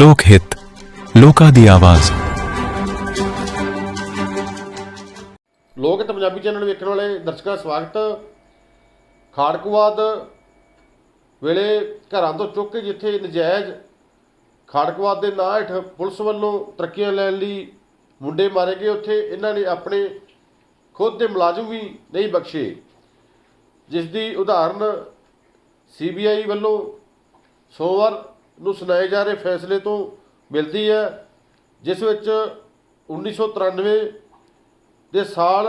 ਲੋਕ ਹਿੱਤ, ਲੋਕਾਂ ਦੀ ਆਵਾਜ਼। ਲੋਕ ਹਿੱਤ ਪੰਜਾਬੀ ਚੈਨਲ ਵੇਖਣ ਵਾਲੇ ਦਰਸ਼ਕਾਂ ਦਾ ਸਵਾਗਤ। ਖਾੜਕਵਾਦ ਵੇਲੇ ਘਰਾਂ ਤੋਂ ਚੁੱਕ ਕੇ ਜਿੱਥੇ ਨਜਾਇਜ਼ ਖਾੜਕਵਾਦ ਦੇ ਨਾਂ ਹੇਠ ਪੁਲਿਸ ਵੱਲੋਂ ਤਰੱਕੀਆਂ ਲੈਣ ਲਈ ਮੁੰਡੇ ਮਾਰੇ ਗਏ, ਉੱਥੇ ਇਹਨਾਂ ਨੇ ਆਪਣੇ ਖੁਦ ਦੇ ਮੁਲਾਜ਼ਮ ਵੀ ਨਹੀਂ ਬਖਸ਼ੇ। ਜਿਸ ਦੀ ਉਦਾਹਰਨ ਸੀਬੀਆਈ ਵੱਲੋਂ ਸੋਮਵਾਰ ਨੂੰ ਸੁਣਾਏ ਜਾ ਰਹੇ ਫੈਸਲੇ ਤੋਂ ਮਿਲਦੀ ਹੈ, ਜਿਸ ਵਿੱਚ 1993 ਦੇ ਸਾਲ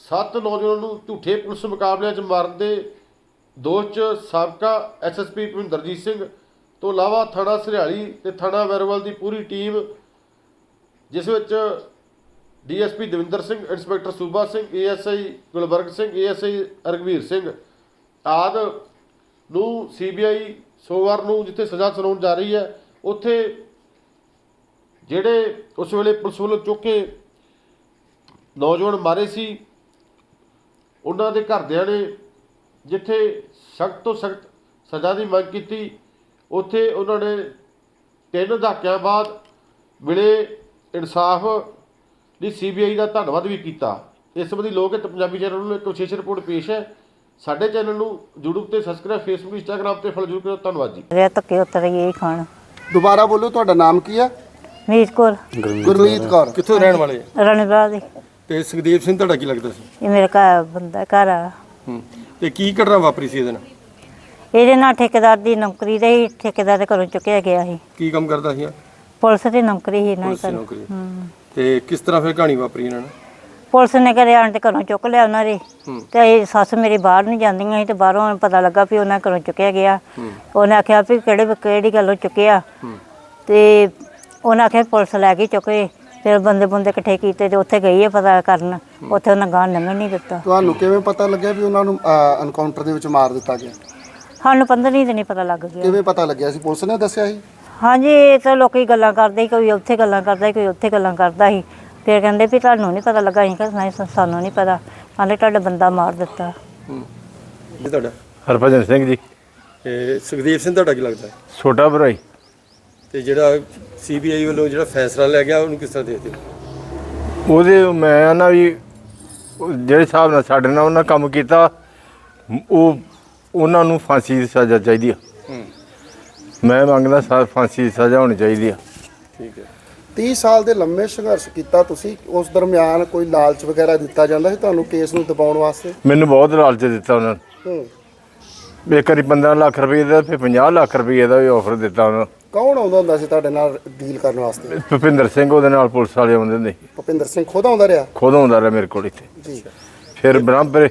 ਸੱਤ ਨੌਜਵਾਨਾਂ ਨੂੰ ਝੂਠੇ ਪੁਲਿਸ ਮੁਕਾਬਲਿਆਂ 'ਚ ਮਾਰਨ ਦੇ ਦੋਸ਼ 'ਚ ਸਾਬਕਾ ਐਸਐਸਪੀ ਭਵਿੰਦਰਜੀਤ ਸਿੰਘ ਤੋਂ ਇਲਾਵਾ ਥਾਣਾ ਸਰਿਆਲੀ ਤੇ ਥਾਣਾ ਵੈਰੋਵਾਲ ਦੀ ਪੂਰੀ ਟੀਮ, ਜਿਸ ਵਿੱਚ DSP Davinder Singh, inspector Suba Singh, ASI Gulbarg Singh, ASI Ragvir Singh ਆਦ ਨੂੰ ਸੀਬੀਆਈ ਸੋਮਵਾਰ ਨੂੰ ਜਿੱਥੇ ਸਜ਼ਾ ਸੁਣਾਉਣ ਜਾ ਰਹੀ ਹੈ, ਉੱਥੇ ਜਿਹੜੇ ਉਸ ਵੇਲੇ ਪੁਲਿਸ ਵੱਲੋਂ ਚੁੱਕ ਕੇ ਨੌਜਵਾਨ ਮਾਰੇ ਸੀ, ਉਹਨਾਂ ਦੇ ਘਰਦਿਆਂ ਨੇ ਜਿੱਥੇ ਸਖਤ ਤੋਂ ਸਖਤ ਸਜ਼ਾ ਦੀ ਮੰਗ ਕੀਤੀ, ਉੱਥੇ ਉਹਨਾਂ ਨੇ ਤਿੰਨ ਦਹਾਕਿਆਂ ਬਾਅਦ ਮਿਲੇ ਇਨਸਾਫ ਦੀ ਸੀਬੀਆਈ ਦਾ ਧੰਨਵਾਦ ਵੀ ਕੀਤਾ। ਇਸ ਸੰਬੰਧੀ ਲੋਕ ਹਿੱਤ ਪੰਜਾਬੀ ਚੈਨਲ ਨੂੰ ਇੱਕ ਵਿਸ਼ੇਸ਼ ਰਿਪੋਰਟ ਪੇਸ਼ ਹੈ। ਸਾਡੇ ਚੈਨਲ ਨੂੰ YouTube ਤੇ ਸਬਸਕ੍ਰਾਈਬ Facebook Instagram ਤੇ ਫੋਲੋ ਜ਼ਰੂਰ ਕਰੋ ਧੰਨਵਾਦ ਜੀ। ਰਿਆ ਧੱਕੇ ਉੱਤਰ ਗਏ ਖਾਣ? ਦੁਬਾਰਾ ਬੋਲੋ ਤੁਹਾਡਾ ਨਾਮ ਕੀ ਹੈ? ਮੀਤ ਕੋਲ ਗੁਰਮੀਤ ਕੌਰ। ਕਿੱਥੋਂ ਰਹਿਣ ਵਾਲੇ? ਆ? ਰਣਬਾ ਦੀ। ਤੇ ਸੁਖਦੇਵ ਸਿੰਘ ਤੁਹਾਡਾ ਕੀ ਲੱਗਦਾ ਸੀ? ਇਹ ਮੇਰੇ ਘਰ ਬੰਦਾ ਘਰ ਆ ਹੂੰ। ਤੇ ਕੀ ਘਟਨਾ ਵਾਪਰੀ ਸੀ ਇਹਦੇ ਨਾਲ? ਇਹਦੇ ਨਾਲ ਠੇਕੇਦਾਰ ਦੀ ਨੌਕਰੀ ਦੇ ਹੀ ਠੇਕੇਦਾਰ ਦੇ ਘਰੋਂ ਚੁੱਕਿਆ ਗਿਆ ਸੀ। ਕੀ ਕੰਮ ਕਰਦਾ ਸੀ ਇਹ? ਪੁਲਿਸ ਦੀ ਨੌਕਰੀ ਹੀ ਨਾ ਪੁਲਿਸ ਦੀ ਨੌਕਰੀ। ਤੇ ਕਿਸ ਤਰ੍ਹਾਂ ਫਿਰ ਕਹਾਣੀ ਵਾਪਰੀ ਇਹਨਾਂ ਨਾਲ? ਪੁਲਿਸ ਨੇ ਘਰੇ ਆਣ ਤੇ ਘਰੋਂ ਚੁੱਕ ਲਿਆ ਉਹਨਾਂ ਦੇ। ਤੇ ਇਹ ਸੱਸ ਮੇਰੀ ਬਾਹਰ ਨਹੀਂ ਜਾਂਦੀਆਂ ਸੀ ਤੇ ਬਾਹਰੋਂ ਪਤਾ ਲੱਗਾ ਵੀ ਉਹਨਾਂ ਘਰੋਂ ਚੁੱਕਿਆ ਗਿਆ। ਉਹਨੇ ਆਖਿਆ ਵੀ ਕਿਹੜੇ ਕਿਹੜੀ ਗੱਲੋਂ ਚੁੱਕਿਆ। ਤੇ ਉਹਨੇ ਆਖਿਆ ਪੁਲਿਸ ਲੈ ਗਈ ਚੁੱਕੇ। ਫਿਰ ਬੰਦੇ ਬੰਦੇ ਇਕੱਠੇ ਕੀਤੇ ਤੇ ਉੱਥੇ ਗਈ ਹੈ ਪਤਾ ਕਰਨ। ਉੱਥੇ ਉਹਨਾਂ ਗਾਂ ਲੰਘਣ ਨਹੀਂ ਦਿੱਤਾ। ਤੁਹਾਨੂੰ ਕਿਵੇਂ ਪਤਾ ਲੱਗਿਆ ਵੀ ਉਹਨਾਂ ਨੂੰ ਐਨਕਾਊਂਟਰ ਦੇ ਵਿੱਚ ਮਾਰ ਦਿੱਤਾ ਗਿਆ? ਸਾਨੂੰ 15 ਦਿਨ ਨਹੀਂ ਪਤਾ ਲੱਗ ਗਿਆ। ਕਿਵੇਂ ਪਤਾ ਲੱਗਿਆ ਸੀ? ਪੁਲਿਸ ਨੇ ਦੱਸਿਆ ਸੀ? ਹਾਂਜੀ ਇਹ ਤਾਂ ਲੋਕੀ ਗੱਲਾਂ ਕਰਦੇ ਸੀ, ਕੋਈ ਉੱਥੇ ਗੱਲਾਂ ਕਰਦਾ ਸੀ, ਕੋਈ ਉੱਥੇ ਗੱਲਾਂ ਕਰਦਾ ਸੀ। ਫਿਰ ਕਹਿੰਦੇ ਵੀ ਤੁਹਾਨੂੰ ਨਹੀਂ ਪਤਾ ਲੱਗਾ ਅਸੀਂ ਨਹੀਂ ਸਾ- ਸਾਨੂੰ ਨਹੀਂ ਪਤਾ। ਕਹਿੰਦੇ ਤੁਹਾਡਾ ਬੰਦਾ ਮਾਰ ਦਿੱਤਾ। ਹੂੰ। ਇਹ ਤੁਹਾਡਾ? ਹਰਭਜਨ ਸਿੰਘ ਜੀ। ਤੇ ਸੁਖਦੇਵ ਸਿੰਘ ਤੁਹਾਡਾ ਕੀ ਲੱਗਦਾ? ਛੋਟਾ ਭਰਾਈ ਤੇ ਜਿਹੜਾ ਸੀਬੀਆਈ ਵੱਲੋਂ ਜਿਹੜਾ ਫੈਸਲਾ ਲਿਆ ਗਿਆ ਉਹਨੂੰ ਕਿਸ ਤਰ੍ਹਾਂ ਦੇਖਦੇ ਹੋ? ਉਹਦੇ ਮੈਂ ਨਾ ਵੀ ਉਹ ਜਿਹੜੇ ਹਿਸਾਬ ਨਾਲ ਸਾਡੇ ਨਾਲ ਉਹਨਾਂ ਕੰਮ ਕੀਤਾ ਉਹ ਉਹਨਾਂ ਨੂੰ ਫਾਂਸੀ ਦੀ ਸਜ਼ਾ ਚਾਹੀਦੀ ਆ। ਹੂੰ। ਮੈਂ ਮੰਗਦਾ ਸਾ ਫਾਂਸੀ ਦੀ ਸਜ਼ਾ ਹੋਣੀ ਚਾਹੀਦੀ ਆ। ਠੀਕ ਹੈ। 30 ਸਾਲ ਦੇ ਲੰਮੇ ਸੰਘਰਸ਼ ਕੀਤਾ ਤੁਸੀਂ ਉਸ ਦਰਮਿਆਨ ਕੋਈ ਲਾਲਚ ਵਗੈਰਾ ਦਿੱਤਾ ਜਾਂਦਾ ਸੀ ਤੁਹਾਨੂੰ ਕੇਸ ਨੂੰ ਦਬਾਉਣ ਵਾਸਤੇ? ਮੈਨੂੰ ਬਹੁਤ ਲਾਲਚ ਦਿੱਤਾ ਉਹਨਾਂ ਹੂੰ। ਨੇ ਇੱਕ ਵਾਰੀ 15 ਲੱਖ ਰੁਪਏ ਦਾ ਫਿਰ 50 ਲੱਖ ਰੁਪਏ ਦਾ ਵੀ ਆਫਰ ਦਿੱਤਾ ਉਹਨਾਂ ਕੌਣ ਆਉਂਦਾ ਹੁੰਦਾ ਸੀ ਤੁਹਾਡੇ ਨਾਲ ਡੀਲ ਕਰਨ ਵਾਸਤੇ? ਭੁਪਿੰਦਰ ਸਿੰਘ ਉਹਦੇ ਨਾਲ ਪੁਲਿਸ ਵਾਲੇ ਆਉਂਦੇ ਹੁੰਦੇ ਸੀ। ਭੁਪਿੰਦਰ ਸਿੰਘ ਖੁਦ ਆਉਂਦਾ ਰਿਹਾ? ਖੁਦ ਆਉਂਦਾ ਰਿਹਾ ਮੇਰੇ ਕੋਲ ਇੱਥੇ। ਜੀ। ਫਿਰ ਬ੍ਰਹਮਪੁਰੇ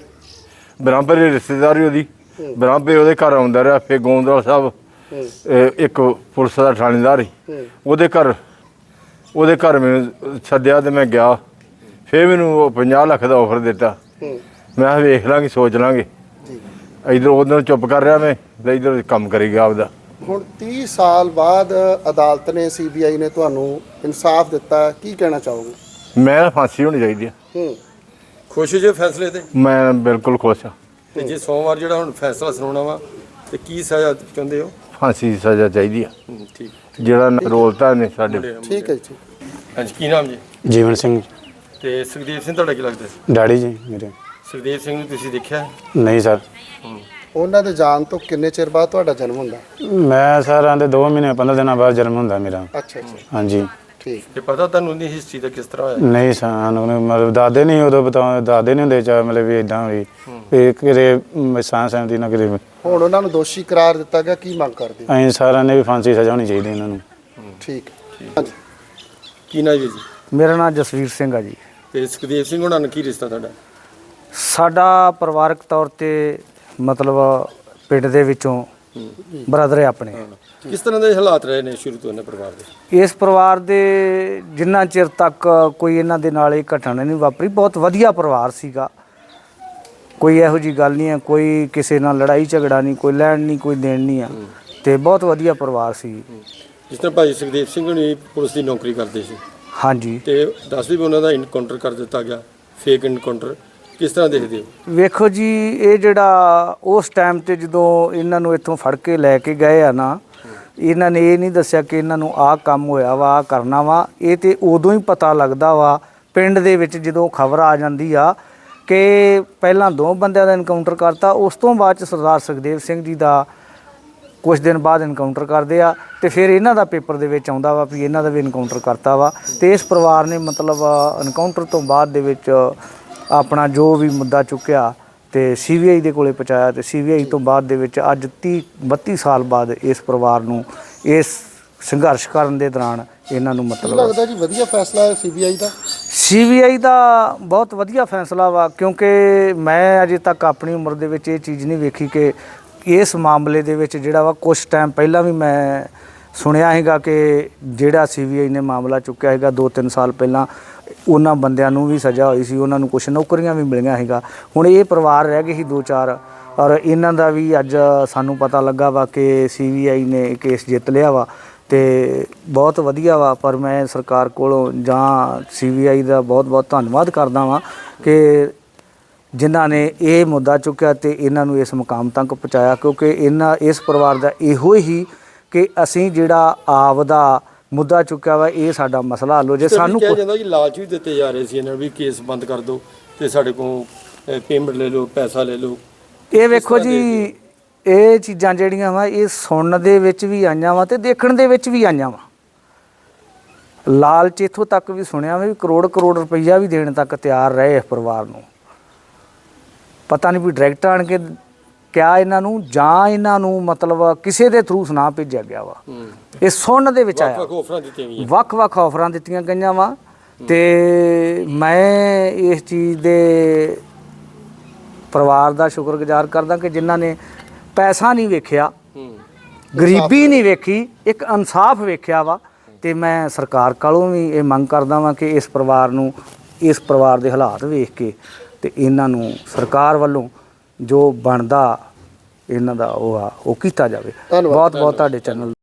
ਬ੍ਰਹਮਪੁਰੇ ਰਿਸ਼ਤੇਦਾਰੀ ਉਹਦੀ। ਬ੍ਰਹਮਪੁਰੇ ਉਹਦੇ ਘਰ ਆਉਂਦਾ ਰਿਹਾ ਫਿਰ ਗੋਂਦਵਾਲ ਸਾਹਿਬ ਇੱਕ ਪੁਲਿਸ ਦਾ ਥਾਣੇਦਾਰ ਸੀ। ਉਹਦੇ ਘਰ ਉਹਦੇ ਘਰ ਮੈਨੂੰ ਸੱਦਿਆ ਤੇ ਮੈਂ ਗਿਆ। ਫਿਰ ਮੈਨੂੰ ਉਹ 50 ਲੱਖ ਦਾ ਆਫਰ ਦਿੱਤਾ। ਮੈਂ ਕਿਹਾ ਵੇਖ ਲਾਂਗੇ ਸੋਚ ਲਾਂਗੇ। ਜੀ। ਇਧਰ ਉਧਰ ਚੁੱਪ ਕਰ ਰਿਹਾ ਮੈਂ ਤੇ ਇਧਰ ਕੰਮ ਕਰੀ ਗਿਆ ਆਪਦਾ। ਹੁਣ 30 ਸਾਲ ਬਾਅਦ ਅਦਾਲਤ ਨੇ ਸੀਬੀਆਈ ਨੇ ਤੁਹਾਨੂੰ ਇਨਸਾਫ ਦਿੱਤਾ। ਕੀ ਕਹਿਣਾ ਚਾਹੋਗੇ? ਮੈਂ ਫਾਂਸੀ ਹੋਣੀ ਚਾਹੀਦੀ ਆ। ਹੂੰ। ਖੁਸ਼ ਜੇ ਫੈਸਲੇ ਤੇ? ਮੈਂ ਬਿਲਕੁਲ ਖੁਸ਼ ਹਾਂ ਤੇ ਜੇ ਸੋਮਵਾਰ ਜਿਹੜਾ ਹੁਣ ਫੈਸਲਾ ਸੁਣਾਉਣਾ ਵਾ ਤੇ ਕੀ ਸਜ਼ਾ ਚਾਹੁੰਦੇ ਹੋ? ਫਾਂਸੀ ਦੀ ਸਜ਼ਾ ਚਾਹੀਦੀ ਆ। ਹੂੰ, ਠੀਕ। ਜਿਹੜਾ ਰੋਲਤਾ ਨੇ ਸਾਡੇ। ਠੀਕ ਹੈ ਜੀ ਠੀਕ। ਹਾਂਜੀ ਕੀ ਨਾਮ ਜੀ? ਜੀਵਨ ਸਿੰਘ। ਤੇ ਸੁਖਦੇਵ ਸਿੰਘ ਤੁਹਾਡਾ ਕੀ ਲੱਗਦਾ? ਡੈਡੀ ਜੀ ਮੇਰੇ। ਸੁਖਦੇਵ ਸਿੰਘ ਨੂੰ ਤੁਸੀਂ ਦੇਖਿਆ? ਨਹੀਂ ਸਰ। ਉਹਨਾਂ ਦੇ ਜਾਣ ਤੋਂ ਕਿੰਨੇ ਚਿਰ ਬਾਅਦ ਤੁਹਾਡਾ ਜਨਮ ਹੁੰਦਾ? ਮੈਂ ਸਰ ਆਂਦੇ 2 ਮਹੀਨੇ 15 ਦਿਨਾਂ ਬਾਅਦ ਜਨਮ ਹੁੰਦਾ ਮੇਰਾ। ਅੱਛਾ ਅੱਛਾ। ਹਾਂਜੀ। ਠੀਕ। ਤੇ ਪਤਾ ਤੁਹਾਨੂੰ ਉਹਦੀ ਹਿਸਟਰੀ ਦਾ ਕਿਸ ਤਰ੍ਹਾਂ ਹੋਇਆ? ਨਹੀਂ ਸਾਨੂੰ ਮਤਲਬ ਦਾਦੇ ਨਹੀਂ ਉਦੋਂ ਦਾਦੇ ਨਹੀਂ ਹੁੰਦੇ ਚਾ ਮਤਲਬ ਵੀ ਇਦਾਂ ਹੋਈ ਵੀ ਕਿਰੇ ਸਾਂ ਸਹਿਮਤੀ ਨਾ ਕਿਰੇ ਹੁਣ ਉਹਨਾਂ ਨੂੰ ਦੋਸ਼ੀ ਕਰਾਰ ਦਿੱਤਾ ਗਿਆ ਕੀ ਮੰਗ ਕਰਦੇ? ਅਸੀਂ ਸਾਰਿਆਂ ਨੇ ਵੀ ਫਾਂਸੀ ਸਜ਼ਾ ਹੋਣੀ ਚਾਹੀਦੀ ਇਹਨਾਂ ਨੂੰ। ਠੀਕ। ਹਾਂਜੀ। ਕੀ ਨਾਮ ਜੀ? ਮੇਰਾ ਨਾਮ ਜਸਵੀਰ ਸਿੰਘ ਆ ਜੀ। ਤੇ ਸੁਖਦੇਵ ਸਿੰਘ ਉਹਨਾਂ ਨਾਲ ਕੀ ਰਿਸ਼ਤਾ ਤੁਹਾਡਾ? ਸਾਡਾ ਪਰਿਵਾਰਕ ਤੌਰ ਤੇ ਮਤਲਬ ਪਿੰਡ ਦੇ ਵਿੱਚੋਂ ਬ੍ਰਦਰ ਆਪਣੇ। ਕਿਸ ਤਰ੍ਹਾਂ ਦੇ ਹਾਲਾਤ ਰਹੇ ਨੇ ਸ਼ੁਰੂ ਤੋਂ ਇਹਨਾਂ ਪਰਿਵਾਰ ਦੇ? ਇਸ ਪਰਿਵਾਰ ਦੇ ਜਿੰਨਾ ਚਿਰ ਤੱਕ ਕੋਈ ਇਹਨਾਂ ਦੇ ਨਾਲ ਇਹ ਘਟਨਾ ਨਹੀਂ ਵਾਪਰੀ ਬਹੁਤ ਵਧੀਆ ਪਰਿਵਾਰ ਸੀਗਾ। ਕੋਈ ਇਹੋ ਜੀ ਗੱਲ ਨਹੀਂ ਹੈ ਕੋਈ ਕਿਸੇ ਨਾਲ ਲੜਾਈ ਝਗੜਾ ਨਹੀਂ ਕੋਈ ਲੈਣ ਨਹੀਂ ਕੋਈ ਦੇਣ ਨਹੀਂ ਆ ਤੇ ਬਹੁਤ ਵਧੀਆ ਪਰਿਵਾਰ ਸੀ। ਜਿਸ ਤਰ੍ਹਾਂ ਭਾਈ ਸੁਖਦੇਵ ਸਿੰਘ ਹੁਣੀ ਪੁਲਿਸ ਦੀ ਨੌਕਰੀ ਕਰਦੇ ਸੀ। ਹਾਂਜੀ। ਤੇ ਦੱਸਦੇ ਵੀ ਉਹਨਾਂ ਦਾ ਇਨਕਾਊਂਟਰ ਕਰ ਦਿੱਤਾ ਗਿਆ ਫੇਕ ਇਨਕਾਊਂਟਰ ਕਿਸ ਤਰ੍ਹਾਂ ਦੇਖਦੇ ਹੋ? ਵੇਖੋ ਜੀ, ਇਹ ਜਿਹੜਾ ਉਸ ਟਾਈਮ ਤੇ ਜਦੋਂ ਇਹਨਾਂ ਨੂੰ ਇੱਥੋਂ ਫੜ ਕੇ ਲੈ ਕੇ ਗਏ ਆ ਨਾ, ਇਹਨਾਂ ਨੇ ਇਹ ਨਹੀਂ ਦੱਸਿਆ ਕਿ ਇਹਨਾਂ ਨੂੰ ਆਹ ਕੰਮ ਹੋਇਆ ਵਾ, ਆਹ ਕਰਨਾ ਵਾ। ਇਹ ਤੇ ਉਦੋਂ ਹੀ ਪਤਾ ਲੱਗਦਾ ਵਾ, ਪਿੰਡ ਦੇ ਵਿੱਚ ਜਦੋਂ ਖਬਰ ਆ ਜਾਂਦੀ ਆ ਕਿ ਪਹਿਲਾਂ ਦੋ ਬੰਦਿਆਂ ਦਾ ਇਨਕਾਊਂਟਰ ਕਰਤਾ, ਉਸ ਤੋਂ ਬਾਅਦ ਚ ਸਰਦਾਰ ਸੁਖਦੇਵ ਸਿੰਘ ਜੀ ਦਾ ਕੁਝ ਦਿਨ ਬਾਅਦ ਇਨਕਾਊਂਟਰ ਕਰਦੇ ਆ ਤੇ ਫਿਰ ਇਹਨਾਂ ਦਾ ਪੇਪਰ ਦੇ ਵਿੱਚ ਆਉਂਦਾ ਵਾ ਵੀ ਇਹਨਾਂ ਦਾ ਵੀ ਇਨਕਾਊਂਟਰ ਕਰਤਾ ਵਾ। ਤੇ ਇਸ ਪਰਿਵਾਰ ਨੇ ਮਤਲਬ ਇਨਕਾਊਂਟਰ ਤੋਂ ਬਾਅਦ ਦੇ ਵਿੱਚ ਆਪਣਾ ਜੋ ਵੀ ਮੁੱਦਾ ਚੁੱਕਿਆ ਤੇ ਸੀਬੀਆਈ ਦੇ ਕੋਲੇ ਪਹੁੰਚਾਇਆ ਤੇ ਸੀਬੀਆਈ ਤੋਂ ਬਾਅਦ ਦੇ ਵਿੱਚ ਅੱਜ 30 32 ਸਾਲ ਬਾਅਦ ਇਸ ਪਰਿਵਾਰ ਨੂੰ ਇਸ ਸੰਘਰਸ਼ ਕਰਨ ਦੇ ਦੌਰਾਨ ਇਹਨਾਂ ਨੂੰ ਮਤਲਬ ਲੱਗਦਾ ਜੀ ਵਧੀਆ ਫੈਸਲਾ ਹੈ ਸੀਬੀਆਈ ਦਾ? ਸੀਬੀਆਈ ਦਾ ਬਹੁਤ ਵਧੀਆ ਫੈਸਲਾ ਵਾ ਕਿਉਂਕਿ ਮੈਂ ਅਜੇ ਤੱਕ ਆਪਣੀ ਉਮਰ ਦੇ ਵਿੱਚ ਇਹ ਚੀਜ਼ ਨਹੀਂ ਵੇਖੀ ਕਿ ਇਸ ਮਾਮਲੇ ਦੇ ਵਿੱਚ ਜਿਹੜਾ ਵਾ ਕੁਝ ਟਾਈਮ ਪਹਿਲਾਂ ਵੀ ਮੈਂ ਸੁਣਿਆ ਹੈਗਾ ਕਿ ਜਿਹੜਾ ਸੀਬੀਆਈ ਨੇ ਮਾਮਲਾ ਚੁੱਕਿਆ ਹੈਗਾ 2-3 ਸਾਲ ਪਹਿਲਾਂ ਉਹਨਾਂ ਬੰਦਿਆਂ ਨੂੰ ਵੀ ਸਜ਼ਾ ਹੋਈ ਸੀ, ਉਹਨਾਂ ਨੂੰ ਕੁਝ ਨੌਕਰੀਆਂ ਵੀ ਮਿਲੀਆਂ ਹੈਗਾ ਹੁਣ ਇਹ ਪਰਿਵਾਰ ਰਹਿ ਗਏ ਸੀ ਦੋ ਚਾਰ, ਔਰ ਇਹਨਾਂ ਦਾ ਵੀ ਅੱਜ ਸਾਨੂੰ ਪਤਾ ਲੱਗਾ ਵਾ ਕਿ ਸੀਬੀਆਈ ਨੇ ਕੇਸ ਜਿੱਤ ਲਿਆ ਵਾ ਤੇ ਬਹੁਤ ਵਧੀਆ ਵਾ, ਪਰ ਮੈਂ ਸਰਕਾਰ ਕੋਲੋਂ ਜਾਂ ਸੀਬੀਆਈ ਦਾ ਬਹੁਤ ਬਹੁਤ ਧੰਨਵਾਦ ਕਰਦਾ ਵਾਂ ਕਿ ਜਿਨ੍ਹਾਂ ਨੇ ਇਹ ਮੁੱਦਾ ਚੁੱਕਿਆ ਤੇ ਇਹਨਾਂ ਨੂੰ ਇਸ ਮੁਕਾਮ ਤੱਕ ਪਹੁੰਚਾਇਆ, ਕਿਉਂਕਿ ਇਹਨਾਂ, ਇਸ ਪਰਿਵਾਰ ਦਾ ਇਹੋ ਹੀ ਕਿ ਅਸੀਂ ਜਿਹੜਾ ਆਪ ਦਾ ਮੁੱਦਾ ਚੁੱਕਿਆ ਵਾ ਇਹ ਸਾਡਾ ਮਸਲਾ ਹੱਲ ਹੋ ਜੇ। ਸਾਨੂੰ ਕਿਹਾ ਜਾਂਦਾ ਕਿ ਲਾਲਚ ਵੀ ਦਿੱਤੇ ਜਾ ਰਹੇ ਸੀ ਇਹਨਾਂ ਨੂੰ ਵੀ ਕੇਸ ਬੰਦ ਕਰ ਦਿਓ ਤੇ ਸਾਡੇ ਕੋਲ ਪੇਮੈਂਟ ਲੈ ਲਓ ਪੈਸਾ ਲੈ ਲਓ। ਇਹ ਵੇਖੋ ਜੀ ਇਹ ਚੀਜ਼ਾਂ ਜਿਹੜੀਆਂ ਵਾ ਇਹ ਸੁਣਨ ਦੇ ਵਿੱਚ ਵੀ ਆਈਆਂ ਵਾ ਤੇ ਦੇਖਣ ਦੇ ਵਿੱਚ ਵੀ ਆਈਆਂ ਵਾ। ਲਾਲਚ ਇੱਥੋਂ ਤੱਕ ਵੀ ਸੁਣਿਆ ਵਾ ਵੀ ਕਰੋੜ ਕਰੋੜ ਰੁਪਈਆ ਵੀ ਦੇਣ ਤੱਕ ਤਿਆਰ ਰਹੇ ਇਸ ਪਰਿਵਾਰ ਨੂੰ। ਪਤਾ ਨਹੀਂ ਵੀ ਡਾਇਰੈਕਟ ਆਣ ਕੇ ਕਿਆ ਇਹਨਾਂ ਨੂੰ ਜਾਂ ਇਹਨਾਂ ਨੂੰ ਮਤਲਬ ਕਿਸੇ ਦੇ ਥਰੂ ਸੁਨਾ ਭੇਜਿਆ ਗਿਆ ਵਾ। ਇਹ ਸੁਣਨ ਦੇ ਵਿੱਚ ਆਇਆ। ਵੱਖ ਆਫਰਾਂ ਦਿੱਤੀਆਂ ਗਈਆਂ। ਵੱਖ-ਵੱਖ ਆਫਰਾਂ ਦਿੱਤੀਆਂ ਗਈਆਂ ਵਾ ਤੇ ਮੈਂ ਇਸ ਚੀਜ਼ ਦੇ ਪਰਿਵਾਰ ਦਾ ਸ਼ੁਕਰਗੁਜ਼ਾਰ ਕਰਦਾ ਕਿ ਜਿਨ੍ਹਾਂ ਨੇ ਪੈਸਾ ਨਹੀਂ ਵੇਖਿਆ ਹੂੰ। ਗਰੀਬੀ ਨਹੀਂ ਵੇਖੀ ਇੱਕ ਇਨਸਾਫ ਵੇਖਿਆ ਵਾ ਤੇ ਮੈਂ ਸਰਕਾਰ ਕੋਲੋਂ ਵੀ ਇਹ ਮੰਗ ਕਰਦਾ ਵਾਂ ਕਿ ਇਸ ਪਰਿਵਾਰ ਨੂੰ ਇਸ ਪਰਿਵਾਰ ਦੇ ਹਾਲਾਤ ਵੇਖ ਕੇ ਤੇ ਇਹਨਾਂ ਨੂੰ ਸਰਕਾਰ ਵੱਲੋਂ ਜੋ ਬਣਦਾ ਇਹਨਾਂ ਦਾ ਉਹ ਆ ਉਹ ਕੀਤਾ ਜਾਵੇ। ਬਹੁਤ ਬਹੁਤ ਤੁਹਾਡੇ ਚੈਨਲ